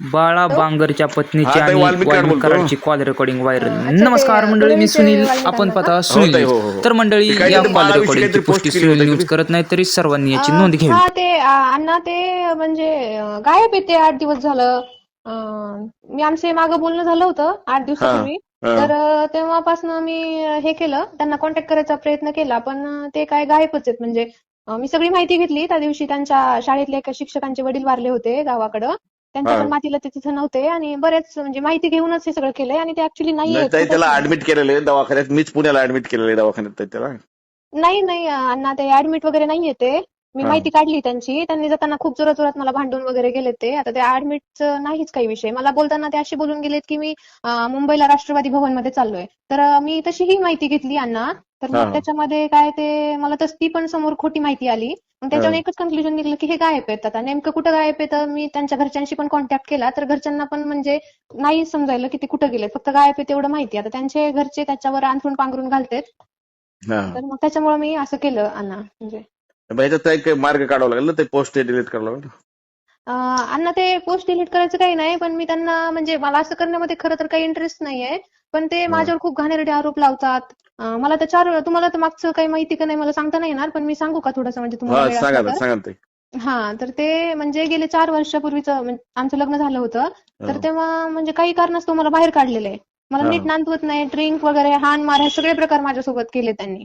बाळा बांगरच्या पत्नीची हा, आणि वाल्मिक कराड बोलतो. वाल्मिकारांची कॉल रेकॉर्डिंग व्हायरल नमस्कार मंडळी मी सुनील. आपण. पाहता हो, सुनील ताई, हो, हो, हो. तर मंडळी ते काहीतरी या कॉल बाळाविषयी रेकॉर्डिंगची काहीतरी पुष्टी केली होती सिरियल न्यूज तुम्ही? करत नाही तरी सर्वांनी याची नोंद घ्यावी. हा ते अण्णा ते म्हणजे अं, गायब येते आठ दिवस झालं. अं, मी आमचे मागं बोलणं झालं होतं आठ दिवसापूर्वी. हा. तर अं, तेव्हापासून मी अं, हे केलं. त्यांना कॉन्टॅक्ट करायचा प्रयत्न केला पण अं, ते काय गायबच आहेत. म्हणजे अं, मी सगळी माहिती घेतली. त्या दिवशी त्यांच्या शाळेतले एका शिक्षकांचे वडील वारले होते गावाकडं. त्यांच्या. पण मातीला ते तिथं नव्हते आणि बरेच म्हणजे माहिती घेऊनच हे सगळं केलंय आणि ते ऍक्च्युली नाही त्याला. ऍडमिट केलेलं दवाखान्यात मीच पुण्याला ऍडमिट केलेलं दवाखान्यात त्याला नाही नाही अण्णा ते ऍडमिट वगैरे नाहीये ते मी हा. माहिती काढली त्यांची. त्यांनी जाताना खूप जोरात जोरात मला भांडून वगैरे गेले ते. आता ते ऍडमिटचं नाहीच काही विषय. मला बोलताना ते असे बोलून गेलेत की मी मुंबईला राष्ट्रवादी भवनमध्ये चाललोय. तर मी तशीही माहिती घेतली अण्णा तर हा. मग त्याच्यामध्ये काय ते मला तस ती पण समोर खोटी माहिती आली. मग त्याच्यावर हा. एकच कन्क्लुजन निघलं की हे गायब आहेत. आता नेमकं कुठं गायब आहे तर मी त्यांच्या घरच्यांशी पण कॉन्टॅक्ट केला. तर घरच्यांना पण म्हणजे नाही समजायला की ते कुठं गेले फक्त गायब आहे तेवढं माहिती. आता त्यांचे घरचे त्याच्यावर अंथरूण पांघरून घालतेत. हा. तर मग त्याच्यामुळे मी असं केलं अण्णा म्हणजे मग ह्याच्यात ताई काही मार्ग काढावा लागेल ना? ते पोस्ट डिलीट करावं लागेल ना. अं, अण्णा ते पोस्ट डिलीट करायचं काही नाही पण मी त्यांना म्हणजे मला असं करण्यामध्ये खरं तर काही इंटरेस्ट नाहीये. पण ते माझ्यावर खूप घाणेरडे आरोप लावतात. अं, मला त्याच्यावर तुम्हाला तर मागचं काही माहिती का नाही मला सांगता नाही येणार पण मी सांगू का थोडंसं? म्हणजे तुम्हाला हा वेळ सांगा असला ना तर. सांगा ना ताई हा तर ते म्हणजे गेले चार वर्षापूर्वीचं म्हणजे आमचं लग्न झालं होतं. तर हा. तेव्हा म्हणजे काही कारणास्तव मला बाहेर काढलेलं. आहे मला हा. नीट नांदवत नाही. ड्रिंक वगैरे हाण मार हे सगळे प्रकार माझ्यासोबत केले त्यांनी.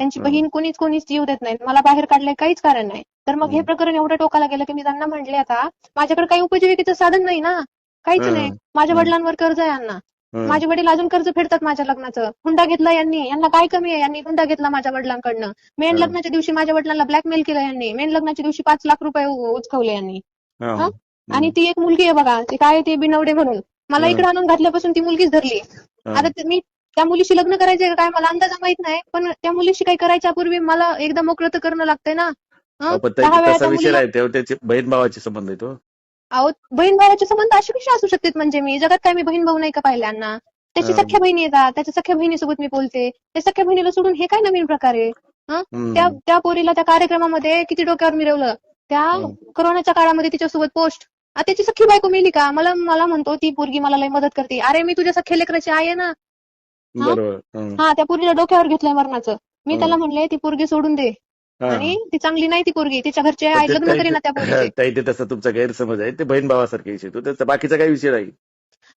त्यांची. बहीण कोणीच कोणीच जीव देत नाहीत मला बाहेर काढलंय काहीच कारण नाही तर मग हे. प्रकरण एवढं टोकाला गेलं की मी त्यांना म्हणले आता माझ्याकडे काही उपजीविकेचं साधन नाही ना काहीच. नाही माझ्या. वडिलांवर कर्ज आहे हम्म. माझे वडील अजून कर्ज फेडतात माझ्या लग्नाचं हुंडा घेतला यांनी यांना काय कमी आहे यांनी हुंडा घेतला माझ्या वडिलांकडनं मेन. लग्नाच्या दिवशी माझ्या वडिलांना ब्लॅकमेल केलं यांनी मेन लग्नाच्या दिवशी पाच लाख रुपये उचकवले यांनी हा. आणि ती एक मुलगी आहे बघा ते काय ते बिनवडे म्हणून मला. इकडे आणून घातल्यापासून ती मुलगीच धरली. आता मी त्या मुलीशी लग्न करायचंय काय मला अंदाज माहीत नाही पण त्या मुलीशी काही करायच्या पूर्वी मला एकदा मोकळं तर करणं लागतंय ना. हं? बहीण भावाचे संबंध आहे तो अहो बहीण भावाचे संबंध असे कसे असू शकतात म्हणजे मी? जगात काय मी बहीण भाऊ नाही का पाहिल्यांना? त्याची हा. सख्या बहिणी येतात त्याच्या सख्या बहिणीसोबत मी बोलते. त्या सख्या बहिणीला सोडून हे काय नवीन प्रकार आहे. त्या त्या पोरीला त्या कार्यक्रमामध्ये किती डोक्यावर मिरवलं? त्या हं. कोरोनाच्या काळामध्ये तिच्यासोबत पोस्ट. त्याची सख्खी बायको मेली का? मला मला म्हणतो ती पोरगी मला लय मदत करते. अरे मी तुझ्या सख्या लेकराची आहे ना. हा? बरोबर. हं. त्या पोरीला डोक्यावर घेतलंय मरणाचं. मी. त्याला म्हणले ती पोरगी सोडून दे. आणि ती चांगली नाही ती पोरगी तिच्या घरचे आई लग्न ताई करीना त्या ताई ते तसा तुमचा गैरसमज आहे ते बहीण भावासारखे विषय तो. त्याचा बाकीचा काही विषय नाही.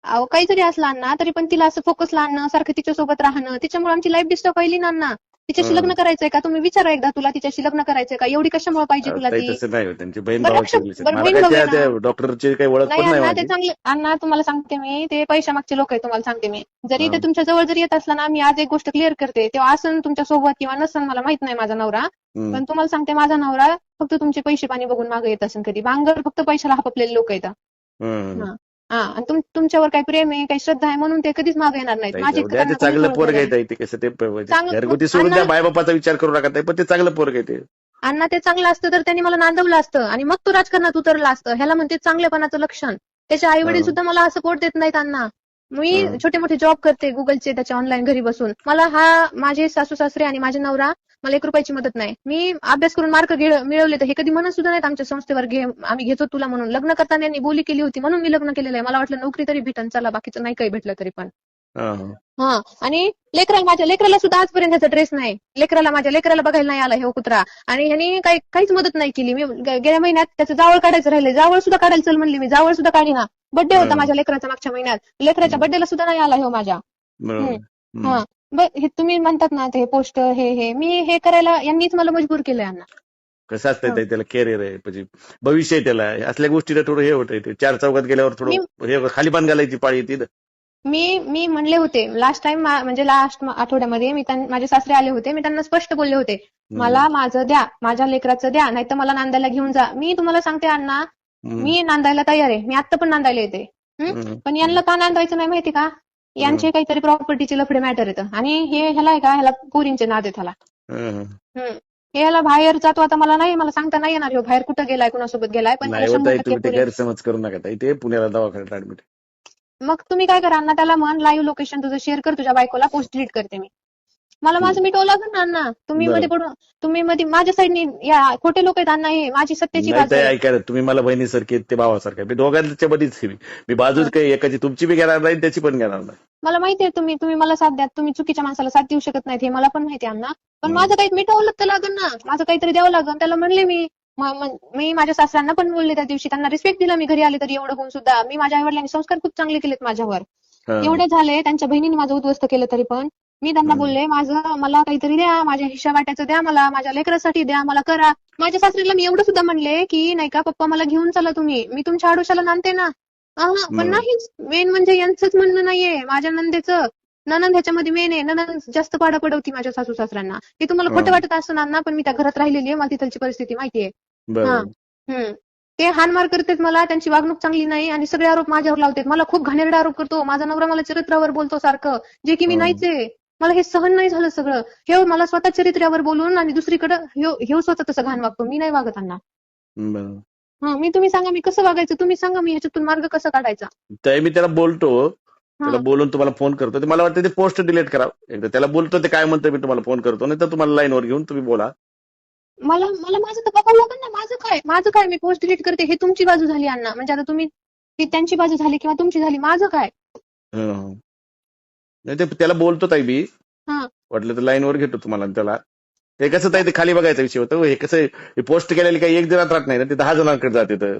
अहो काही जरी असला अण्णा तरी पण तिला असं फोकस आणणं सारखं तिच्यासोबत राहणं तिच्यामुळे आमची लाईफ डिस्टर्ब व्हायली ना तिच्याशी. लग्न करायचंय का तुम्ही विचारा एकदा तुला तिच्याशी लग्न करायचंय का एवढी कशामुळे पाहिजे तुला ताई ती तसं नाही होत. त्यांची बहीण बरं, भावाची लक्ष- relation. बरं, मला बहीण काय भाऊ त्या आहे ना. त्या डॉक्टरची काही ओळख नाही पण नाही अण्णा ते माझी चांगले अण्णा तुम्हाला सांगते मी ते पैशामागचे लोक आहेत तुम्हाला सांगते मी जरी हा. ते तुमच्या जवळ जरी येत असला ना मी आज एक गोष्ट क्लिअर करते तेव्हा असं तुमच्यासोबत किंवा नसन मला माहीत नाही माझा नवरा हम्म. पण तुम्हाला सांगते माझा नवरा फक्त तुमचे पैसे पाणी बघून मागे येत असेल कधी बांगर फक्त पैशाला हापलेले लोक आहेत हम्म. हा. हा आणि तुम- तुमच्यावर काही प्रेम आहे काही श्रद्धा आहे म्हणून ते कधीच मागे येणार नाहीत. ताई, माझी जाऊ द्या, ते त्यांना कोणी चांगलं पोरग. आहे ताई, ते कसं ते प- चांगलं- घरगुती सोडून द्या अण्णा- मायबापाचा विचार करू नका ताई, पण ते चांगलं पोरग आहे ते. अण्णा ते चांगलं असतं तर त्यांनी मला नांदवलं असतं. आणि मग तो राजकारणात उतरला असतं. ह्याला म्हणते चांगलेपणाचं लक्षण. त्याचे आई वडील हा. सुद्धा मला सपोर्ट देत नाहीत अण्णा. मी हा. छोटे मोठे जॉब करते गुगलचे त्याच्या ऑनलाईन घरी बसून. मला हा माझे सासू सासरे आणि माझे नवरा मला एक रुपयाची मदत नाही. मी अभ्यास करून मार्क मिळवले तर हे कधी म्हणत सुद्धा नाहीत आमच्या संस्थेवर घे आम्ही घेतो तुला म्हणून. लग्न करताना यांनी बोली केली होती म्हणून मी लग्न केलेलं आहे. मला वाटलं नोकरी तरी भेटन चला बाकीचं नाही काही भेटलं तरी पण. हा, हा. हा आणि लेकराला माझ्या लेकराला सुद्धा आजपर्यंत ह्याचा ड्रेस नाही. लेकराला माझ्या लेकराला बघायला नाही आला हे कुत्रा. आणि ह्यांनी काही काहीच मदत नाही केली. मी गेल्या महिन्यात त्याचं जावळ काढायचं राहिले जावळ सुद्धा काढायला चल म्हणली मी. जावळ सुद्धा काढी ना. बर्थडे होता. माझ्या लेकराचा मागच्या महिन्यात. लेकराच्या. बर्थडेला सुद्धा नाही आला हे माझ्या. हम्म. हम्म. हा. हे तुम्ही म्हणतात ना ते पोस्ट हे हे मी हे करायला यांनीच मला मजबूर केलंय अण्णा कसं असतंय हा. ताई, त्याला कॅरियर आहे म्हणजे भविष्य आहे त्याला असल्या गोष्टीला थोडं हे होतंय ते चार चौकात गेल्यावर थोडं हे खाली बांध घालायची पाळी येते ना. मी मी म्हणले होते लास्ट टाइम म्हणजे लास्ट आठवड्यामध्ये मी माझे सासरे आले होते मी त्यांना स्पष्ट बोलले होते. मला माझं द्या माझ्या लेकराचं द्या नाहीतर मला नांदायला घेऊन जा मी तुम्हाला सांगते अण्णा. मी नांदायला तयार आहे मी आता पण नांदायला येते. पण यांना का नांदायचं नाही माहिती का यांचे काहीतरी प्रॉपर्टीचे लफडे मॅटर येतं. आणि हे ह्याला आहे का? ह्याला पोरींचे नाद आहेत ह्याला. हं, हं. हम्म. हे ह्याला बाहेर जातो आता मला नाही मला सांगता नाही येणार. ह्यो बाहेर कुठं गेलाय? कुणासोबत गेलाय? पण नाही ह्याला होत शंभर आहे टक्के तुम्ही ते पोरी- गैरसमज करू नका ताई. ते पुण्याला दवाखान्यात ऍडमिट मग तुम्ही काय करा? अण्णा त्याला म्हण लाईव्ह लोकेशन तुझं शेअर कर तुझ्या बायकोला पोस्ट डिलीट करते मी. मला माझं मिटवलं लागेल ना अण्णा तुम्ही बरं. मध्ये पडून तुम्ही मध्ये माझ्या साईडने या खोटे लोक आहेत अण्णा हे माझी सत्याची नाही बाजू ताई आहे. ऐका तुम्ही मला बहिणीसारखे आहेत, ते भावासारखे. मी दोघांच्या मध्येच आहे मी मी बाजूच काही एकाची तुमची बी घेणार नाही त्याची पण घेणार नाही मला माहिती आहे तुम्ही तुम्ही मला साथ द्या तुम्ही चुकीच्या माणसाला साथ देऊ शकत नाहीत हे मला पण माहिती आहे अण्णा पण हम्म. माझं काही मिटवलं तर लागेल ना माझं काहीतरी द्यावं लागेल त्याला म्हणले मी म- म- मी माझ्या सासऱ्यांना पण बोलले त्या दिवशी त्यांना रिस्पेक्ट दिला मी घरी आले तरी एवढं होऊन सुद्धा मी माझ्या आई वडिलांनी संस्कार खूप चांगले केलेत माझ्यावर हं. एवढे झाले त्यांच्या बहिणीने माझं उद्ध्वस्त केलं तरी पण मी त्यांना. बोलले माझं मला काहीतरी द्या माझ्या हिशा वाट्याचं द्या मला माझ्या लेकरासाठी द्या मला करा. माझ्या सासरीला मी एवढं सुद्धा म्हणले की नाही का पप्पा मला घेऊन चला तुम्ही. मी तुमच्या आडोशाला नांदते ना. पण. नाहीच. मेन म्हणजे यांचंच म्हणणं नाहीये. माझ्या नंदेचं ननंद ह्याच्यामध्ये मेन आहे. ननंद जास्त पाडा पडवती माझ्या सासू सासऱ्यांना. ते तुम्हाला खोटं हं. वाटत असणार ना पण मी त्या घरात राहिलेली आहे. मला तिथलची परिस्थिती माहिती आहे बरं हम्म. ते हानमार करतात मला. त्यांची वागणूक चांगली नाही आणि सगळे आरोप माझ्यावर लावतात. मला खूप घाणेरडे आरोप करतो. माझा नवरा मला चरित्रावर बोलतो सारखं. जे की मी हं. नाहीच. आहे मला हे सहन नाही झालं सगळं. हे मला स्वतः चरित्र्यावर बोलून आणि दुसरीकडे हे स्वतः तसं घाण वागतो. मी नाही वागत बरं. हा मी तुम्ही सांगा मी कसं वागायचं? तुम्ही सांगा मी ह्याच्यातून मार्ग कसा काढायचा? ताई मी त्याला बोलतो. त्याला बोलून तुम्हाला फोन करतो. ते मला वाटतं ते पोस्ट डिलीट करा. एकदा त्याला बोलतो ते काय म्हणतं मी तुम्हाला फोन करतो. नाही तर तुम्हाला लाईनवर घेऊन तुम्ही बोला. मला मला माझं तर बघावं लागेल ना. माझं काय? माझं काय? मी पोस्ट डिलीट करते. हे तुमची बाजू झाली अण्णा. म्हणजे आता तुम्ही त्यांची बाजू झाली किंवा तुमची झाली माझं काय. नाही ते त्याला बोलतो ताई मी. हा. वाटलं तर लाईनवर घेतो तुम्हाला आणि त्याला. ते कसं ताई ते खाली बघायचा विषय होता हे. कसं आहे, पोस्ट केलेली काही एक दिनात राहत नाही ना ते दहा जणांकडे जाते तर.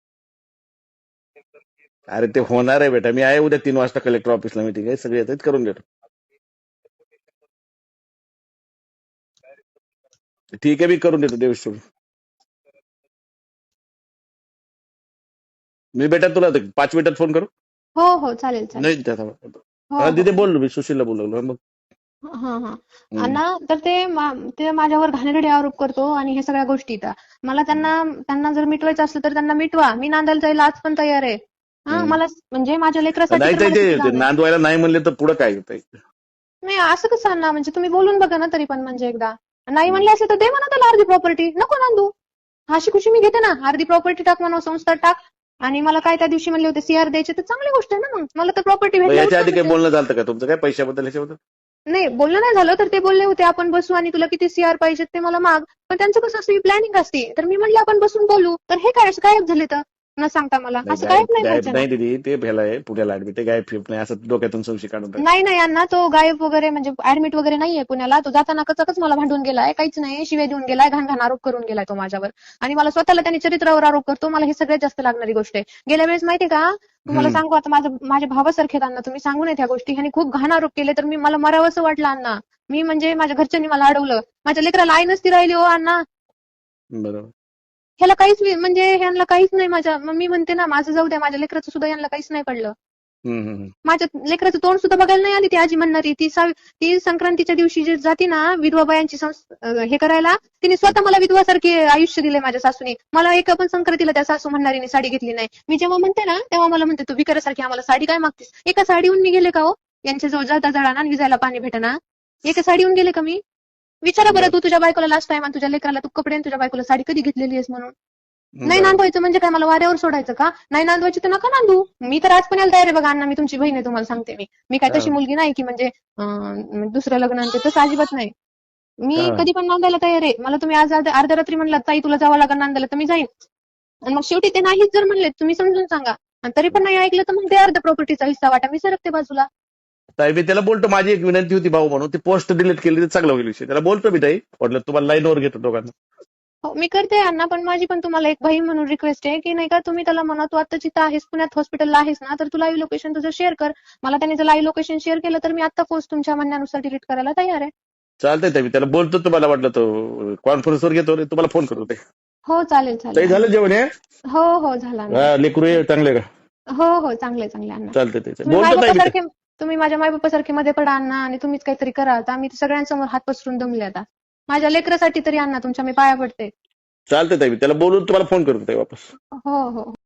अरे ते होणार आहे बेटा. मी आहे उद्या तीन वाजता कलेक्टर ऑफिसला मीटिंग आहे. सगळे येतात करून देतो. ठीक आहे मी करून देतो. देवेश मी बेटा तुला ते पाच मिनिटात फोन करू? हो हो. चालेल चालेल. नाही त्याचा हो, हा हो. तिथे बोललो मी सुशीलला बोलवलं. मग. हा हा. हम्म. तर ते मा- ते माझ्यावर घाणेरडे आरोप करतो आणि हे सगळ्या गोष्टी इथं. मला त्यांना त्यांना जर मिटवायचं असलं तर त्यांना मिटवा. मी नांदायला जायला आज पण तयार आहे. हा. मला म्हणजे माझ्या लेकरासाठी नाही ताई ते. नांदवायला नाही म्हणले तर पुढे काय ताई नाही असं कसं अण्णा म्हणजे तुम्ही बोलून बघा ना तरी पण म्हणजे एकदा. नाही म्हणले असेल तर दे म्हणा त्याला अर्धी प्रॉपर्टी नको नांदू. हाशी खुशी मी घेते ना. अर्धी प्रॉपर्टी टाक म्हणा संस्था टाक. आणि मला काय त्या दिवशी म्हणले होते सीआर द्यायचे तर चांगली गोष्ट आहे ना मग. मला तर प्रॉपर्टी मग याच्या आधी काही भेटली बोलणं झालं का तुमचं? काय पैशाबद्दल नाही बोलणं नाही झालं तर ते बोलले होते आपण बसू आणि तुला किती सीआर पाहिजेत ते मला माग. पण त्यांचं कसं असतं प्लॅनिंग असते. तर मी म्हणले आपण बसून बोलू. तर हे काय असं गायब झाले तर? न सांगता मला. असं गायब गायब नाही दिदी ते भेला आहे. पुण्याला ऍडमिट आहे गायब फिप नाही. असं डोक्यातून संशय काढून. नाही नाही अण्णा तो गायब वगैरे म्हणजे ऍडमिट वगैरे नाहीये पुण्याला. तो जाताना कचकच मला भांडून गेलाय. काहीच नाही. शिवे देऊन गेलाय. घाण घाण आरोप करून गेलाय तो माझ्यावर. आणि मला स्वतःला त्यांनी चरित्रावर आरोप करतो. मला हे सगळ्यात जास्त लागणारी गोष्ट आहे. गेल्या वेळेस माहितीये का? तुम्हाला. सांगू आता माझं माझ्या भावासारखे अण्णा. तुम्ही सांगू नये त्या गोष्टी. ह्यांनी खूप घाण आरोप केले तर मी मला मरावंसं वाटलं अण्णा. मी म्हणजे माझ्या घरच्यांनी मला अडवलं. माझ्या लेकराला आई नसती राहिली हो अण्णा. बरोबर. ह्याला काहीच म्हणजे ह्यांना काहीच नाही माझ्या मग मी म्हणते ना माझं जाऊ द्या माझ्या लेकराचं सुद्धा यांना काहीच नाही पडलं. माझ्या लेकराचं तोंड सुद्धा बघायला नाही आली ती आजी म्हणणारी. ती ती संक्रांतीच्या दिवशी जे जाती ना विधवा बायांची हे करायला तिने स्वतः मला विधवासारखे आयुष्य दिले माझ्या सासूने. मला एका पण संक्रांतीला त्या सासू म्हणणारीने साडी घेतली नाही. मी जेव्हा म्हणते ना तेव्हा मला म्हणते तू विकारासारखी आम्हाला साडी काय मागतेस? एका साडीहून मी गेले का हो? यांच्याजवळ जाता जळाना आणि विजायला पाणी भेटना. एका साडीहून गेले का मी? विचारा बरं तू तुझ्या बायकोला लास्ट टाइम आणि तुझ्या लेकराला तू कपडे आणि तुझ्या बायकोला साडी कधी घेतलेली आहेस म्हणून? नाही. नांदवायचं म्हणजे काय? मला वाऱ्यावर सोडायचं का? नाही नांदवायची तर नका नांदू. मी तर आज पण यायला तयार आहे बघा अण्णा मी तुमची बहीण आहे तुम्हाला सांगते मी. मी काय तशी. मुलगी नाही की म्हणजे दुसरं लग्न आणि ते तसं अजिबात नाही. मी. कधी पण नांदायला तयार आहे. मला तुम्ही आज अर्ध्या रात्री म्हणलात ताई तुला जावं लागेल नांदायला तर मी जाईन. आणि मग शेवटी ते नाहीच जर म्हणले तुम्ही समजून सांगा. आणि तरी पण नाही ऐकलं तर मग ते अर्ध्या प्रॉपर्टीचा हिस्सा वाटा मी सरकते बाजूला. ताई मी त्याला बोलतो माझी एक विनंती होती भाऊ म्हणून ती पोस्ट डिलीट केली तर चांगला होईल विषय. त्याला बोलतो मी ताई म्हटलं तुम्हाला लाईनवर घेतो दोघांना. हो मी करते अण्णा पण माझी पण तुम्हाला एक बहीण म्हणून रिक्वेस्ट आहे की नाही का तुम्ही त्याला म्हणा तू आता जिथं आहेस पुण्यात हॉस्पिटलला आहेस ना तर तू लाईव्ह लोकेशन तुझं शेअर कर. मला त्याने जर लाईव्ह लोकेशन शेअर केलं तर मी आता पोस्ट तुमच्या म्हणण्यानुसार डिलीट करायला तयार आहे. चालतंय ताई मी त्याला बोलतो तुम्हाला वाटलं तो कॉन्फरन्सवर घेतो तुम्हाला फोन करतो ते हो चालेल ताई चालेल झालं जेवण हे? हो हो झाला अण्णा. हा, लेकरू हे चांगले का? हो हो चांगले चांगले अण्णा. चालतंय ते तुम्ही बोलतो ताई मी मायबापासारखे तुम्ही माझ्या मायबापासारखे मध्ये पडा अण्णा आणि तुम्हीच काहीतरी करा आता आम्ही सगळ्यांसमोर हात पसरून दमले आता. माझ्या लेकरासाठी तरी अण्णा तुमच्या मी पाया पडते. चालतंय ताई मी त्याला बोलून तुम्हाला फोन करतो ताई वापस. हो हो.